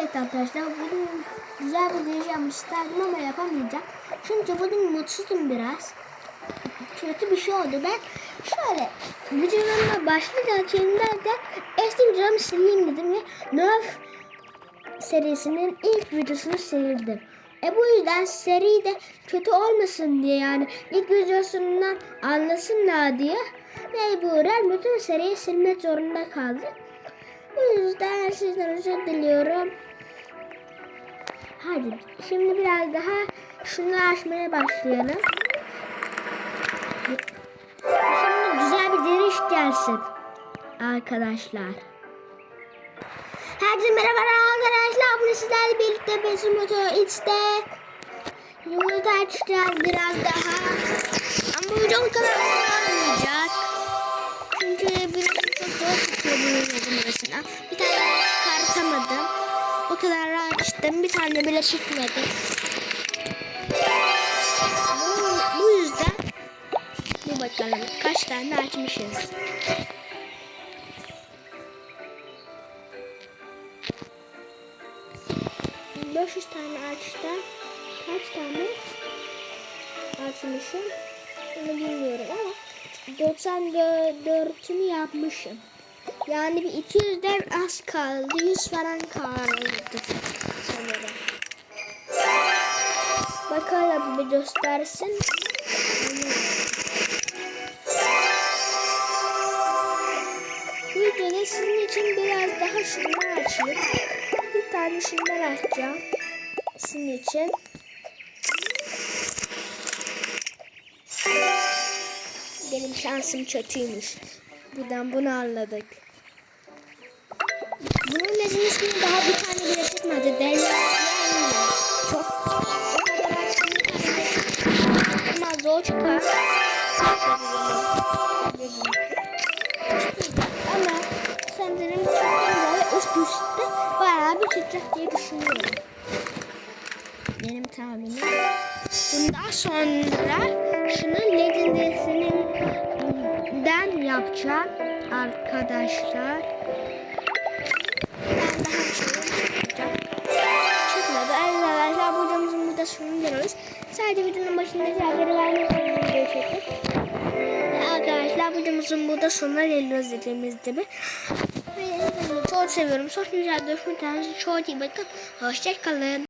Evet arkadaşlar bugün güzel bir yapmak isterdim ama yapamayacağım. Çünkü bugün mutsuzum biraz. Kötü bir şey oldu. Ben şöyle videolarıma başlayacağım derken eski videomu sileyim dedim ve Nerf serisinin ilk videosunu sildim. E bu yüzden seri de kötü olmasın diye yani ilk videosundan anlasınlar diye mecburen bütün seriyi silmek zorunda kaldım. Bu yüzden sizden özür diliyorum. Hadi şimdi biraz daha şunu açmaya başlayalım. Şimdi güzel bir giriş gelsin arkadaşlar. Herkese merhaba arkadaşlar. Bugün sizlerle birlikte Besim Moto X'te yumurta açacağız biraz daha. Ama açtım. Bir tane bile çıkmadı. Bu, bu yüzden bir bakalım kaç tane açmışız. ...500 tane açtım. Kaç tane açmışım? Onu bilmiyorum ama 94'ünü yapmışım. Yani bir 200'den az kaldı. 100 falan kaldı sanırım. Bakalım bir göstersin. Videoda sizin için biraz daha şunlar açayım. Bir tane şunlar açacağım. Sizin için. Benim şansım kötüymüş. Buradan bunu anladık. Bunun nezin ismini daha bir tane bile çıkmadı. Deli Çok. Ama zor çıkar. Ama sanırım böyle üst üste bayağı bir çıkacak diye düşünüyorum. Benim tahminim. Bundan sonra şunun legendesinden yapacağım arkadaşlar. Çok. Çıkmadı. Arkadaşlar bu videomuzun burada sonuna geliyoruz. Sadece videonun başındaki haberi vermek arkadaşlar videomuzun burada sonuna geliyoruz dediğimiz gibi. Çok seviyorum. Çok güzel görüşmek üzere. Çok iyi bakın. Hoşçakalın.